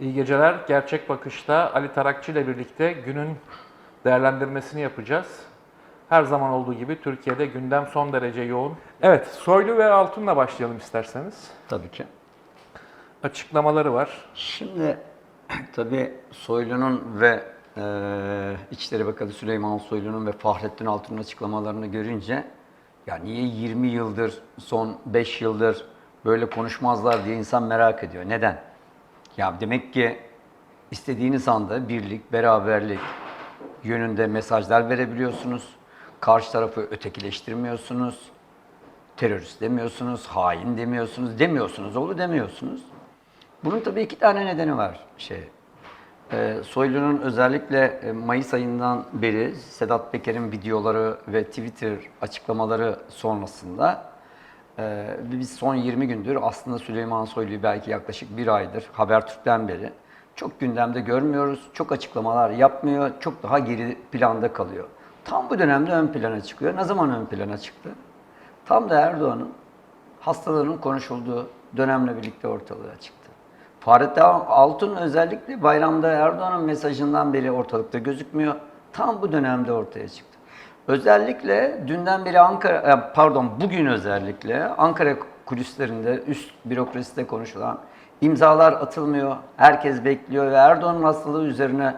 İyi geceler. Gerçek Bakış'ta Ali Tarakçı ile birlikte günün değerlendirmesini yapacağız. Her zaman olduğu gibi Türkiye'de gündem son derece yoğun. Evet, Soylu ve Altun'la başlayalım isterseniz. Tabii ki. Açıklamaları var. Şimdi tabii Soylu'nun ve e, İçişleri Bakanı Süleyman Soylu'nun ve Fahrettin Altun'un açıklamalarını görünce ya niye 20 yıldır, son 5 yıldır böyle konuşmazlar diye insan merak ediyor. Neden? Ya demek ki istediğiniz anda birlik, beraberlik yönünde mesajlar verebiliyorsunuz. Karşı tarafı ötekileştirmiyorsunuz. Terörist demiyorsunuz, hain demiyorsunuz, demiyorsunuz, oğlu demiyorsunuz. Bunun tabii iki tane nedeni var. Şey, e, Soylu'nun özellikle e, Mayıs ayından beri Sedat Peker'in videoları ve Twitter açıklamaları sonrasında e, biz son 20 gündür aslında Süleyman Soylu'yu belki yaklaşık bir aydır Habertürk'ten beri çok gündemde görmüyoruz. Çok açıklamalar yapmıyor. Çok daha geri planda kalıyor. Tam bu dönemde ön plana çıkıyor. Ne zaman ön plana çıktı? Tam da Erdoğan'ın hastalığının konuşulduğu dönemle birlikte ortalığa çıktı. Fahrettin Altun özellikle bayramda Erdoğan'ın mesajından beri ortalıkta gözükmüyor. Tam bu dönemde ortaya çıktı. Özellikle dünden beri Ankara, e, pardon bugün özellikle Ankara kulislerinde üst bürokraside konuşulan imzalar atılmıyor. Herkes bekliyor ve Erdoğan'ın hastalığı üzerine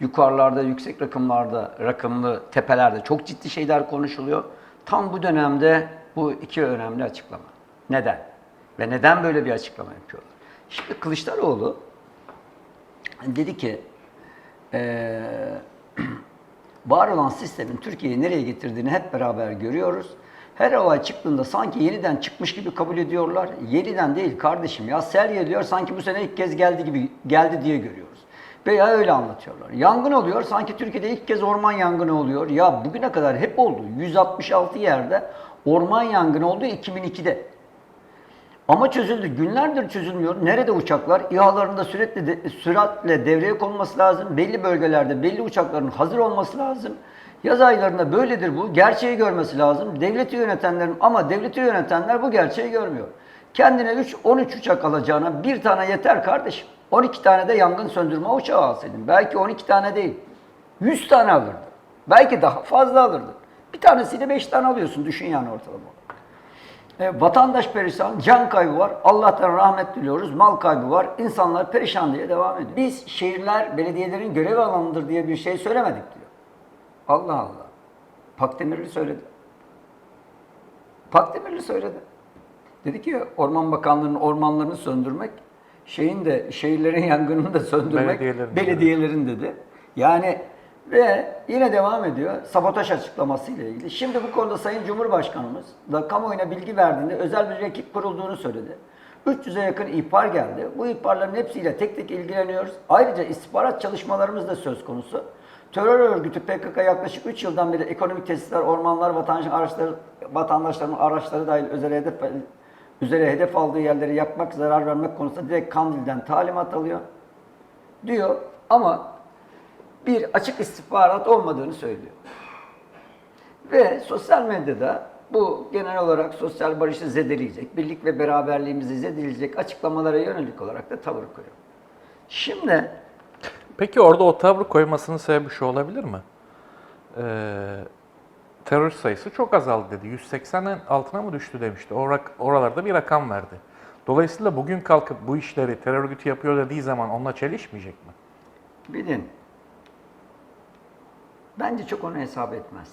yukarılarda, yüksek rakımlarda, rakımlı tepelerde çok ciddi şeyler konuşuluyor. Tam bu dönemde bu iki önemli açıklama. Neden? Ve neden böyle bir açıklama yapıyorlar? Şimdi Kılıçdaroğlu dedi ki eee var olan sistemin Türkiye'yi nereye getirdiğini hep beraber görüyoruz. Her olay çıktığında sanki yeniden çıkmış gibi kabul ediyorlar. Yeniden değil kardeşim ya sel geliyor sanki bu sene ilk kez geldi gibi geldi diye görüyoruz. Veya öyle anlatıyorlar. Yangın oluyor sanki Türkiye'de ilk kez orman yangını oluyor. Ya bugüne kadar hep oldu. 166 yerde orman yangını oldu 2002'de. Ama çözüldü. Günlerdir çözülmüyor. Nerede uçaklar? İHA'larında sürekli de, süratle devreye konulması lazım. Belli bölgelerde belli uçakların hazır olması lazım. Yaz aylarında böyledir bu. Gerçeği görmesi lazım. Devleti yönetenlerin ama devleti yönetenler bu gerçeği görmüyor. Kendine 3 13 uçak alacağına bir tane yeter kardeşim. 12 tane de yangın söndürme uçağı alsaydın. Belki 12 tane değil. 100 tane alırdın. Belki daha fazla alırdın. Bir tanesiyle 5 tane alıyorsun. Düşün yani ortalama. E, vatandaş perişan, can kaybı var. Allah'tan rahmet diliyoruz. Mal kaybı var. İnsanlar perişan diye devam ediyor. Biz şehirler belediyelerin görev alanıdır diye bir şey söylemedik diyor. Allah Allah. Pakdemirli söyledi. Pakdemirli söyledi. Dedi ki Orman Bakanlığı'nın ormanlarını söndürmek, şeyin de şehirlerin yangınını da söndürmek Belediyelerin. belediyelerin dedi. Yani ve yine devam ediyor sabotaj açıklaması ile ilgili. Şimdi bu konuda Sayın Cumhurbaşkanımız da kamuoyuna bilgi verdiğinde özel bir ekip kurulduğunu söyledi. 300'e yakın ihbar geldi. Bu ihbarların hepsiyle tek tek ilgileniyoruz. Ayrıca istihbarat çalışmalarımız da söz konusu. Terör örgütü PKK yaklaşık 3 yıldan beri ekonomik tesisler, ormanlar, vatandaşın araçları, vatandaşların araçları dahil özel hedef, üzere hedef aldığı yerleri yakmak, zarar vermek konusunda direkt Kandil'den talimat alıyor. Diyor ama bir açık istihbarat olmadığını söylüyor. Ve sosyal medyada bu genel olarak sosyal barışı zedeleyecek, birlik ve beraberliğimizi zedeleyecek açıklamalara yönelik olarak da tavır koyuyor. Şimdi Peki orada o tavrı koymasının sebebi şu olabilir mi? Ee, terörist sayısı çok azaldı dedi. 180'in altına mı düştü demişti. O rak- oralarda bir rakam verdi. Dolayısıyla bugün kalkıp bu işleri terör örgütü yapıyor dediği zaman onunla çelişmeyecek mi? bilin, bence çok onu hesap etmez.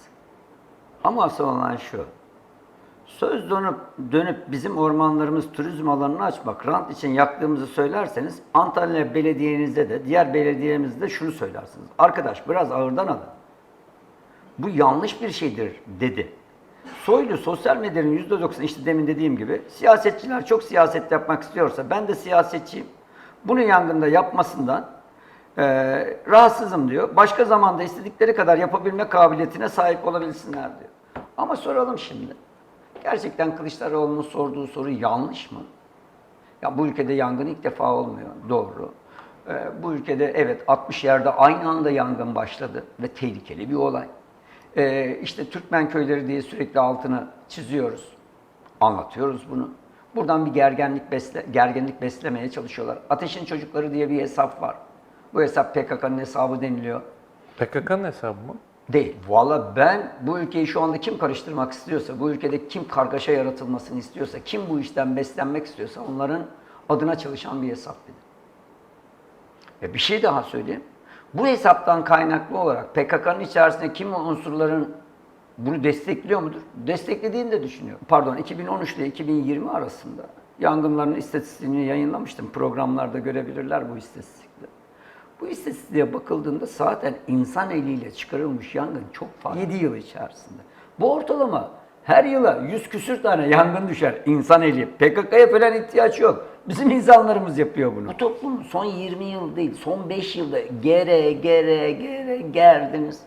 Ama asıl olan şu, söz dönüp, dönüp bizim ormanlarımız turizm alanını açmak, rant için yaktığımızı söylerseniz Antalya Belediyenizde de, diğer belediyemizde de şunu söylersiniz. Arkadaş biraz ağırdan alın. Bu yanlış bir şeydir dedi. Soylu sosyal medyanın %90 işte demin dediğim gibi siyasetçiler çok siyaset yapmak istiyorsa ben de siyasetçiyim. Bunu yangında yapmasından eee, rahatsızım diyor. Başka zamanda istedikleri kadar yapabilme kabiliyetine sahip olabilsinler diyor. Ama soralım şimdi. Gerçekten Kılıçdaroğlu'nun sorduğu soru yanlış mı? Ya bu ülkede yangın ilk defa olmuyor. Doğru. Ee, bu ülkede evet 60 yerde aynı anda yangın başladı ve tehlikeli bir olay. Ee, işte Türkmen köyleri diye sürekli altını çiziyoruz. Anlatıyoruz bunu. Buradan bir gerginlik besle, gerginlik beslemeye çalışıyorlar. Ateşin çocukları diye bir hesap var. Bu hesap PKK'nın hesabı deniliyor. PKK'nın hesabı mı? Değil. Valla ben bu ülkeyi şu anda kim karıştırmak istiyorsa, bu ülkede kim kargaşa yaratılmasını istiyorsa, kim bu işten beslenmek istiyorsa onların adına çalışan bir hesap dedi. Ve bir şey daha söyleyeyim. Bu hesaptan kaynaklı olarak PKK'nın içerisinde kim unsurların bunu destekliyor mudur? Desteklediğini de düşünüyorum. Pardon 2013 ile 2020 arasında yangınların istatistiğini yayınlamıştım. Programlarda görebilirler bu istatistikleri. Bu istatistiğe bakıldığında zaten insan eliyle çıkarılmış yangın çok fazla. 7 yıl içerisinde. Bu ortalama her yıla 100 küsür tane yangın düşer insan eli. PKK'ya falan ihtiyaç yok. Bizim insanlarımız yapıyor bunu. Bu toplum son 20 yıl değil, son 5 yılda gere gere gere gerdiniz.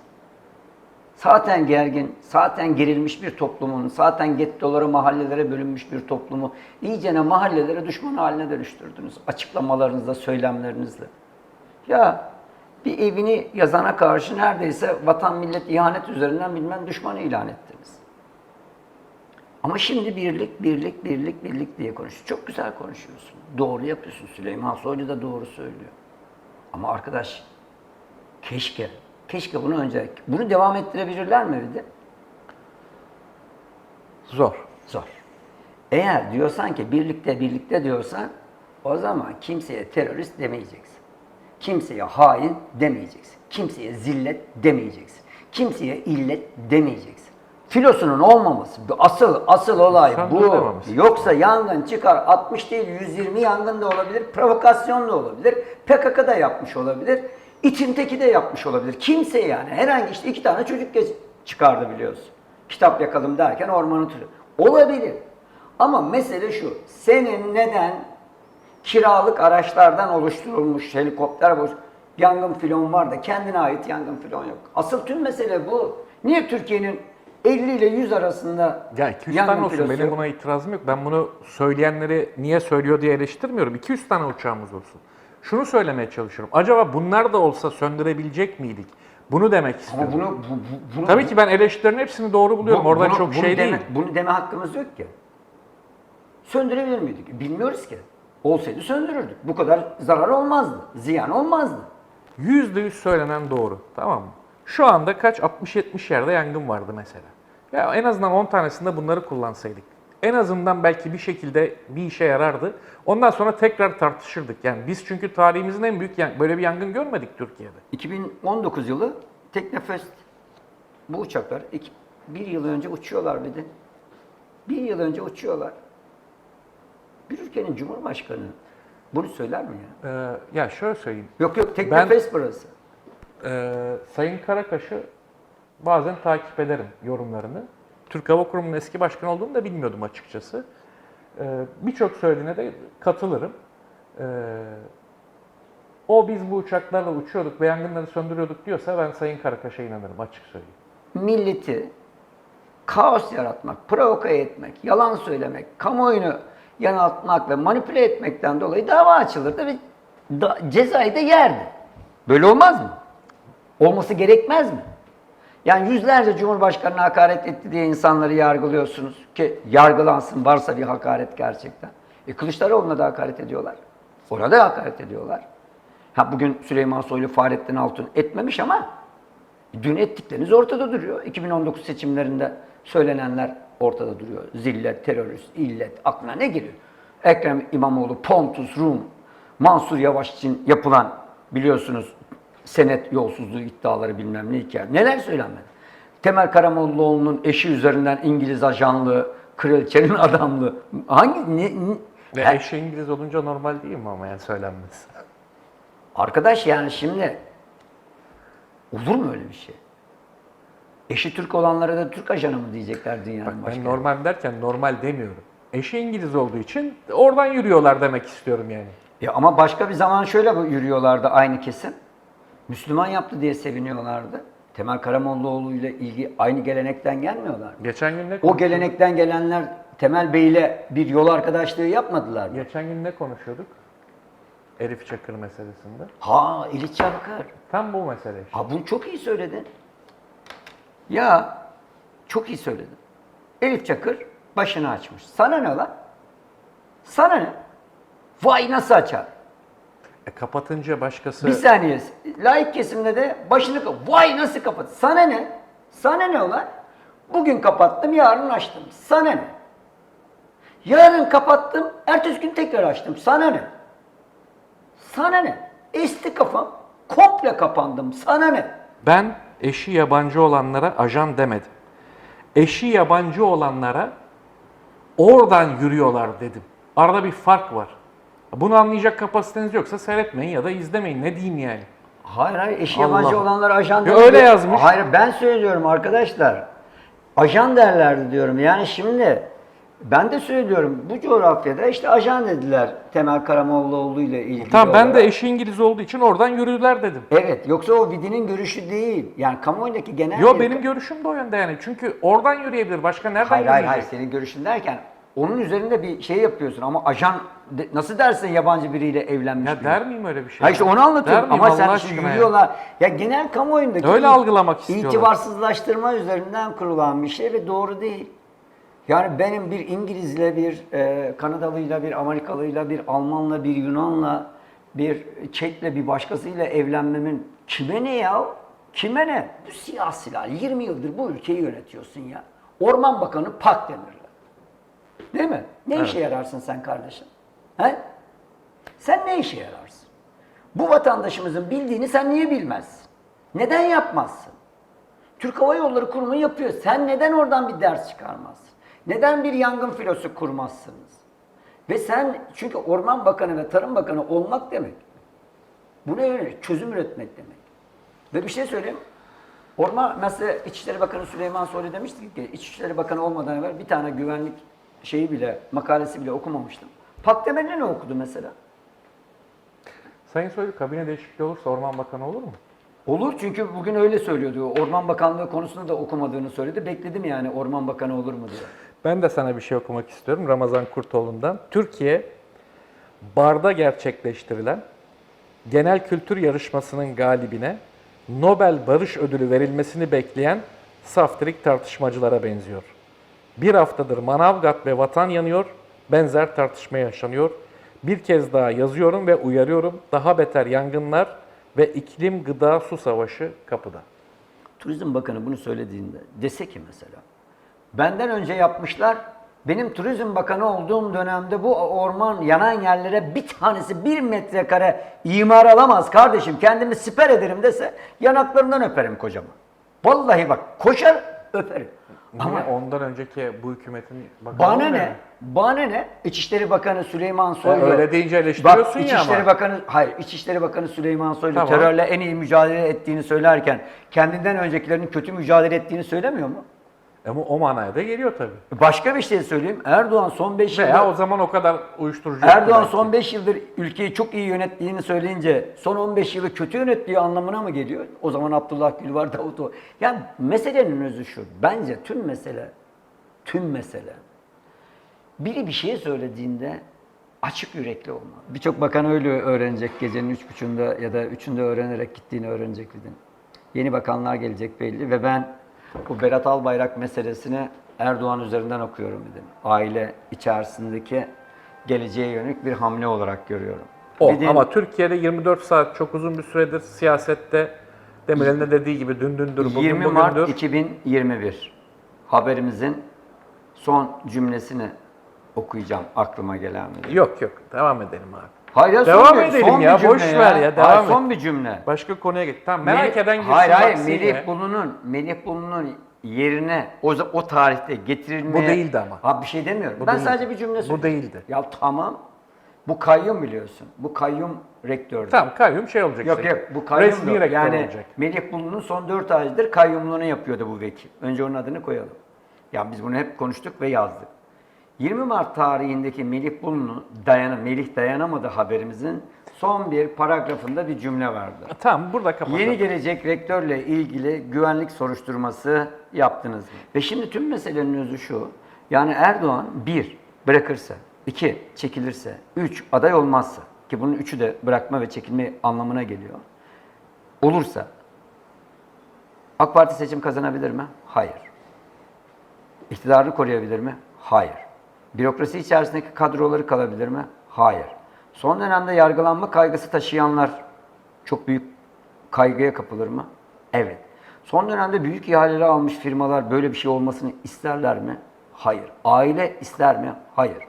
Zaten gergin, zaten gerilmiş bir toplumun, zaten gettolara, mahallelere bölünmüş bir toplumu iyicene mahallelere düşman haline dönüştürdünüz. Açıklamalarınızla, söylemlerinizle. Ya bir evini yazana karşı neredeyse vatan millet ihanet üzerinden bilmem düşmanı ilan ettiniz. Ama şimdi birlik, birlik, birlik, birlik diye konuşuyor. Çok güzel konuşuyorsun. Doğru yapıyorsun. Süleyman Soylu da doğru söylüyor. Ama arkadaş keşke, keşke bunu önce, bunu devam ettirebilirler mi bir de? Zor. Zor. Eğer diyorsan ki birlikte birlikte diyorsan o zaman kimseye terörist demeyeceksin. Kimseye hain demeyeceksin. Kimseye zillet demeyeceksin. Kimseye illet demeyeceksin. Filosunun olmaması asıl asıl olay Sen bu. Yoksa yangın çıkar 60 değil 120 yangın da olabilir, provokasyon da olabilir, PKK da yapmış olabilir, İçin teki de yapmış olabilir. Kimse yani herhangi işte iki tane çocuk geç çıkardı biliyorsun. Kitap yakalım derken ormanı türü. Olabilir. Ama mesele şu. Senin neden kiralık araçlardan oluşturulmuş helikopter boş yangın filon var da kendine ait yangın filon yok. Asıl tüm mesele bu. Niye Türkiye'nin 50 ile 100 arasında Ya 200 yangın tane olsun filosu benim buna itirazım yok. Ben bunu söyleyenleri niye söylüyor diye eleştirmiyorum. 200 tane uçağımız olsun. Şunu söylemeye çalışıyorum. Acaba bunlar da olsa söndürebilecek miydik? Bunu demek istiyorum. Ama bunu, bu, bu- bunu Tabii ki ben eleştirilerin hepsini doğru buluyorum. Bu- Oradan bunu- çok bunu şey deme, değil. Bunu deme hakkımız yok ki. Söndürebilir miydik? Bilmiyoruz ki. Olsaydı söndürürdük. Bu kadar zarar olmazdı. Ziyan olmazdı. %100 söylenen doğru. Tamam mı? Şu anda kaç? 60-70 yerde yangın vardı mesela. Ya en azından 10 tanesinde bunları kullansaydık. En azından belki bir şekilde bir işe yarardı. Ondan sonra tekrar tartışırdık. Yani biz çünkü tarihimizin en büyük böyle bir yangın görmedik Türkiye'de. 2019 yılı Teknofest bu uçaklar iki, bir yıl önce uçuyorlar bir de. Bir yıl önce uçuyorlar. Bir ülkenin cumhurbaşkanı bunu söyler mi ya? Ee, ya şöyle söyleyeyim. Yok yok Teknofest burası. Ee, Sayın Karakaş'ı bazen takip ederim yorumlarını. Türk Hava Kurumu'nun eski başkanı olduğunu da bilmiyordum açıkçası. Ee, Birçok söylediğine de katılırım. Ee, o biz bu uçaklarla uçuyorduk ve yangınları söndürüyorduk diyorsa ben Sayın Karakaş'a inanırım açık söyleyeyim. milleti kaos yaratmak, provoke etmek, yalan söylemek, kamuoyunu yanıltmak ve manipüle etmekten dolayı dava açılırdı ve da, cezayı da yerdi. Böyle olmaz mı? Olması gerekmez mi? Yani yüzlerce Cumhurbaşkanı'na hakaret etti diye insanları yargılıyorsunuz ki yargılansın varsa bir hakaret gerçekten. E Kılıçdaroğlu'na da hakaret ediyorlar. Ona da hakaret ediyorlar. Ha bugün Süleyman Soylu Fahrettin Altun etmemiş ama Dün ettikleriniz ortada duruyor. 2019 seçimlerinde söylenenler ortada duruyor. Zillet, terörist, illet, aklına ne geliyor? Ekrem İmamoğlu, Pontus, Rum, Mansur Yavaş için yapılan biliyorsunuz senet yolsuzluğu iddiaları bilmem ne hikaye. Neler söylenmedi? Temel Karamollaoğlu'nun eşi üzerinden İngiliz ajanlığı, kraliçenin adamlığı. Hangi ne, ne- Ve Her- eşi İngiliz olunca normal değil mi ama yani söylenmez. Arkadaş yani şimdi olur mu öyle bir şey? Eşi Türk olanlara da Türk ajanı mı diyecekler dünyanın Bak başka ben normal derken normal demiyorum. Eşi İngiliz olduğu için oradan yürüyorlar demek istiyorum yani. Ya ama başka bir zaman şöyle yürüyorlardı aynı kesim. Müslüman yaptı diye seviniyorlardı. Temel Karamollaoğlu ile ilgi aynı gelenekten gelmiyorlar. Geçen gün ne O gelenekten gelenler Temel Bey ile bir yol arkadaşlığı yapmadılar mı? Geçen gün ne konuşuyorduk? Elif Çakır meselesinde. Ha İliç Çakır. Tam bu mesele işte. Ha bunu çok iyi söyledin. Ya çok iyi söyledin. Elif Çakır başını açmış. Sana ne lan? Sana ne? Vay nasıl açar? E, kapatınca başkası... Bir saniye. Laik kesimde de başını Vay nasıl kapat? Sana ne? Sana ne olan? Bugün kapattım, yarın açtım. Sana ne? Yarın kapattım, ertesi gün tekrar açtım. Sana ne? Sana ne? Esti kafam. Komple kapandım. Sana ne? Ben eşi yabancı olanlara ajan demedim. Eşi yabancı olanlara oradan yürüyorlar dedim. Arada bir fark var. Bunu anlayacak kapasiteniz yoksa seyretmeyin ya da izlemeyin. Ne diyeyim yani? Hayır hayır eşi Allah. yabancı olanlar ajan Ya öyle yazmış. Hayır ben söylüyorum arkadaşlar. Ajan derlerdi diyorum. Yani şimdi ben de söylüyorum bu coğrafyada işte ajan dediler Temel Karamollaoğlu ile ilgili Tamam ben de olarak. eşi İngiliz olduğu için oradan yürüdüler dedim. Evet yoksa o Vidi'nin görüşü değil. Yani kamuoyundaki genel... Yo benim görüşüm de o yönde yani. Çünkü oradan yürüyebilir. Başka nereden Hayır hayır yürüyecek? hayır senin görüşün derken onun üzerinde bir şey yapıyorsun ama ajan de- nasıl dersin yabancı biriyle evlenmiş Ya biri? der miyim öyle bir şey? Hayır işte onu anlatıyorum Der ama sen şimdi aşkına ya? yürüyorlar. Ya genel kamuoyundaki Öyle algılamak istiyorlar. itibarsızlaştırma üzerinden kurulan bir şey ve doğru değil. Yani benim bir İngilizle, bir e, Kanadalıyla, bir Amerikalıyla, bir Almanla, bir Yunanla, bir Çek'le, bir başkasıyla evlenmemin kime ne ya? Kime ne? Bu siyasiler 20 yıldır bu ülkeyi yönetiyorsun ya. Orman Bakanı Pak Demir'le. Değil mi? Ne işe yararsın sen kardeşim? He? Sen ne işe yararsın? Bu vatandaşımızın bildiğini sen niye bilmezsin? Neden yapmazsın? Türk Hava Yolları Kurumu yapıyor. Sen neden oradan bir ders çıkarmazsın? Neden bir yangın filosu kurmazsınız? Ve sen çünkü Orman Bakanı ve Tarım Bakanı olmak demek. Bu ne öyle? Çözüm üretmek demek. Ve bir şey söyleyeyim. Orman mesela İçişleri Bakanı Süleyman Soylu demişti ki İçişleri Bakanı olmadan evvel bir tane güvenlik şeyi bile, makalesi bile okumamıştım. Pak Demir'le ne okudu mesela? Sayın Soylu kabine değişikliği olursa Orman Bakanı olur mu? Olur çünkü bugün öyle söylüyordu. Orman Bakanlığı konusunda da okumadığını söyledi. Bekledim yani Orman Bakanı olur mu diye. Ben de sana bir şey okumak istiyorum Ramazan Kurtoğlu'ndan. Türkiye, Bar'da gerçekleştirilen genel kültür yarışmasının galibine Nobel Barış Ödülü verilmesini bekleyen saftirik tartışmacılara benziyor. Bir haftadır Manavgat ve vatan yanıyor, benzer tartışma yaşanıyor. Bir kez daha yazıyorum ve uyarıyorum, daha beter yangınlar ve iklim gıda su savaşı kapıda. Turizm Bakanı bunu söylediğinde dese ki mesela benden önce yapmışlar benim Turizm Bakanı olduğum dönemde bu orman yanan yerlere bir tanesi bir metrekare imar alamaz kardeşim kendimi siper ederim dese yanaklarından öperim kocama. Vallahi bak koşar öperim. Ama Ama ondan önceki bu hükümetin bakanı bana ne? mu? Bana ne? İçişleri Bakanı Süleyman Soylu. öyle deyince eleştiriyorsun Bak, ya İçişleri ama. Bakanı, hayır İçişleri Bakanı Süleyman Soylu Tamam. terörle en iyi mücadele ettiğini söylerken kendinden öncekilerin kötü mücadele ettiğini söylemiyor mu? Ama o manaya da geliyor tabii. Başka bir şey söyleyeyim. Erdoğan son 5 Veya o zaman o kadar uyuşturucu Erdoğan belki. son 5 yıldır ülkeyi çok iyi yönettiğini söyleyince son 15 yılı kötü yönettiği anlamına mı geliyor? O zaman Abdullah Gül var, Davutoğlu. Yani meselenin özü şu. Bence tüm mesele tüm mesele biri bir şey söylediğinde açık yürekli olmalı. Birçok bakan öyle öğrenecek gecenin üç buçuğunda ya da üçünde öğrenerek gittiğini öğrenecek dedin. Yeni bakanlar gelecek belli ve ben bu Berat Albayrak meselesini Erdoğan üzerinden okuyorum dedim. Aile içerisindeki geleceğe yönelik bir hamle olarak görüyorum. O Dedim, ama Türkiye'de 24 saat çok uzun bir süredir siyasette Demirel'in de dediği gibi dün dündür bugün 20 bugündür. Mart 2021 haberimizin son cümlesini okuyacağım aklıma gelen. Yok yok devam edelim abi. Hayır ya, Devam son bir- edelim son bir ya, cümle boş ver ya, devam Hayır, et. Son bir cümle. Başka konuya git. Tamam merak Melih- eden girsin Hayır hayır baksın Melih ya. Bulu'nun Melih Bulu'nun yerine o za- o tarihte getirilmeye Bu değildi ama. Ha bir şey demiyorum. Bu ben değildi. sadece bir cümle Bu söyleyeyim. değildi. Ya tamam. Bu kayyum biliyorsun. Bu kayyum rektördü. Tamam kayyum şey olacak Yok işte. yok bu kayyum Resmi rektör Yani olacak. Melih Bulu'nun son 4 aydır kayyumluğunu yapıyordu bu vekil. Önce onun adını koyalım. Ya biz bunu hep konuştuk ve yazdık. 20 Mart tarihindeki Melih Bulu'nu dayana, Melih dayanamadı haberimizin son bir paragrafında bir cümle vardı. Tamam burada kapatalım. Yeni gelecek rektörle ilgili güvenlik soruşturması yaptınız mı? Ve şimdi tüm meselenin özü şu. Yani Erdoğan bir bırakırsa, iki çekilirse, üç aday olmazsa ki bunun üçü de bırakma ve çekilme anlamına geliyor. Olursa AK Parti seçim kazanabilir mi? Hayır. İktidarını koruyabilir mi? Hayır. Bürokrasi içerisindeki kadroları kalabilir mi? Hayır. Son dönemde yargılanma kaygısı taşıyanlar çok büyük kaygıya kapılır mı? Evet. Son dönemde büyük ihaleler almış firmalar böyle bir şey olmasını isterler mi? Hayır. Aile ister mi? Hayır.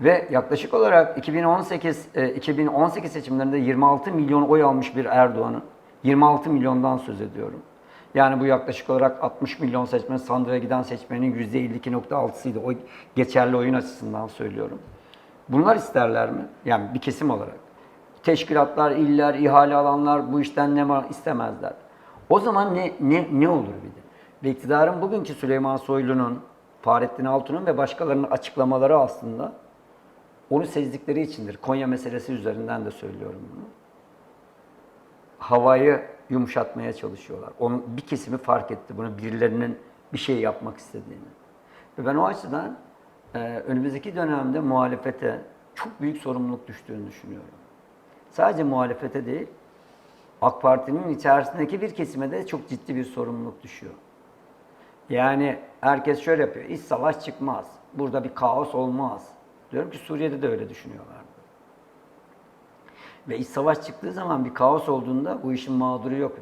Ve yaklaşık olarak 2018 e, 2018 seçimlerinde 26 milyon oy almış bir Erdoğan'ın 26 milyondan söz ediyorum. Yani bu yaklaşık olarak 60 milyon seçmen sandığa giden seçmenin %52.6'sıydı. O geçerli oyun açısından söylüyorum. Bunlar isterler mi? Yani bir kesim olarak. Teşkilatlar, iller, ihale alanlar bu işten ne istemezler. O zaman ne ne ne olur bir de? Ve iktidarın bugünkü Süleyman Soylu'nun, Fahrettin Altun'un ve başkalarının açıklamaları aslında onu sezdikleri içindir. Konya meselesi üzerinden de söylüyorum bunu. Havayı yumuşatmaya çalışıyorlar. Onun bir kesimi fark etti bunu birilerinin bir şey yapmak istediğini. Ve ben o açıdan e, önümüzdeki dönemde muhalefete çok büyük sorumluluk düştüğünü düşünüyorum. Sadece muhalefete değil, AK Parti'nin içerisindeki bir kesime de çok ciddi bir sorumluluk düşüyor. Yani herkes şöyle yapıyor, iç savaş çıkmaz, burada bir kaos olmaz. Diyorum ki Suriye'de de öyle düşünüyorlar. Ve iç savaş çıktığı zaman bir kaos olduğunda bu işin mağduru yok.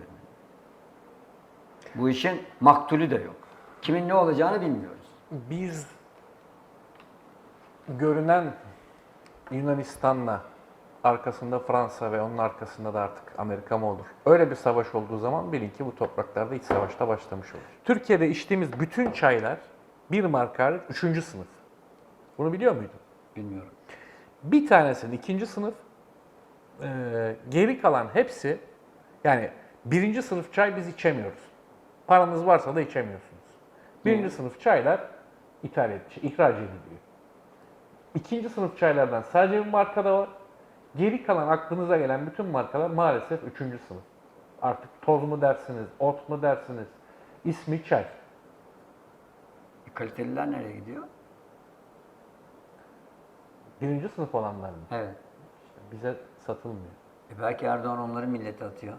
Bu işin maktulü de yok. Kimin ne olacağını bilmiyoruz. Biz görünen Yunanistan'la arkasında Fransa ve onun arkasında da artık Amerika mı olur? Öyle bir savaş olduğu zaman bilin ki bu topraklarda iç savaşta başlamış olur. Türkiye'de içtiğimiz bütün çaylar bir marka hariç üçüncü sınıf. Bunu biliyor muydun? Bilmiyorum. Bir tanesinin ikinci sınıf, eee, geri kalan hepsi yani birinci sınıf çay biz içemiyoruz. Paranız varsa da içemiyorsunuz. Birinci sınıf çaylar ithal edici, ihraç ediliyor. İkinci sınıf çaylardan sadece bir markada var. Geri kalan aklınıza gelen bütün markalar maalesef üçüncü sınıf. Artık toz mu dersiniz, ot mu dersiniz, ismi çay. E, Kaliteliler nereye gidiyor? Birinci sınıf olanlar mı? Evet. İşte bize satılmıyor. E belki Erdoğan onları millete atıyor.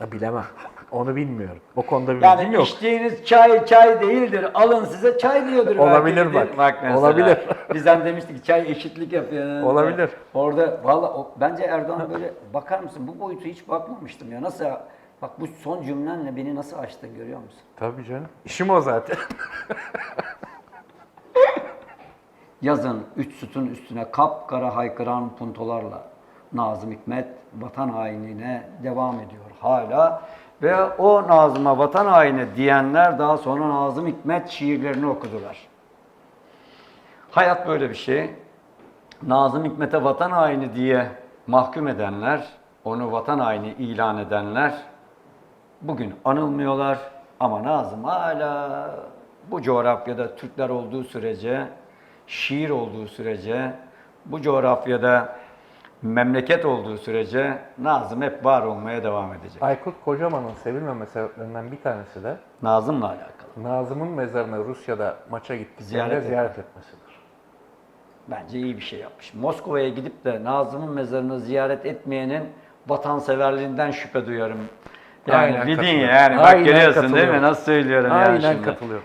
Ya bilemem. Onu bilmiyorum. O konuda bir bilgim Yani yok. içtiğiniz çay çay değildir. Alın size çay diyordur. belki Olabilir bir de. bak. mesela. Olabilir. Bizden demiştik ki çay eşitlik yapıyor. Olabilir. Orada valla o- bence Erdoğan böyle bakar mısın bu boyutu hiç bakmamıştım ya. Nasıl bak bu son cümlenle beni nasıl açtın görüyor musun? Tabii canım. İşim o zaten. Yazın üç sütun üstüne kapkara haykıran puntolarla Nazım Hikmet vatan hainine devam ediyor hala. Ve o Nazım'a vatan haini diyenler daha sonra Nazım Hikmet şiirlerini okudular. Hayat böyle bir şey. Nazım Hikmet'e vatan haini diye mahkum edenler, onu vatan haini ilan edenler bugün anılmıyorlar ama Nazım hala bu coğrafyada Türkler olduğu sürece, şiir olduğu sürece, bu coğrafyada memleket olduğu sürece Nazım hep var olmaya devam edecek. Aykut Kocaman'ın sevilmeme sebeplerinden bir tanesi de Nazım'la alakalı. Nazım'ın mezarına Rusya'da maça gittiklerinde Ziyaret ziyaret, etmesidir. Bence iyi bir şey yapmış. Moskova'ya gidip de Nazım'ın mezarını ziyaret etmeyenin vatanseverliğinden şüphe duyarım. Yani Aynen bildiğin katılıyorum. yani bak Aynen görüyorsun değil mi? Nasıl söylüyorum yani Aynen şimdi. katılıyorum.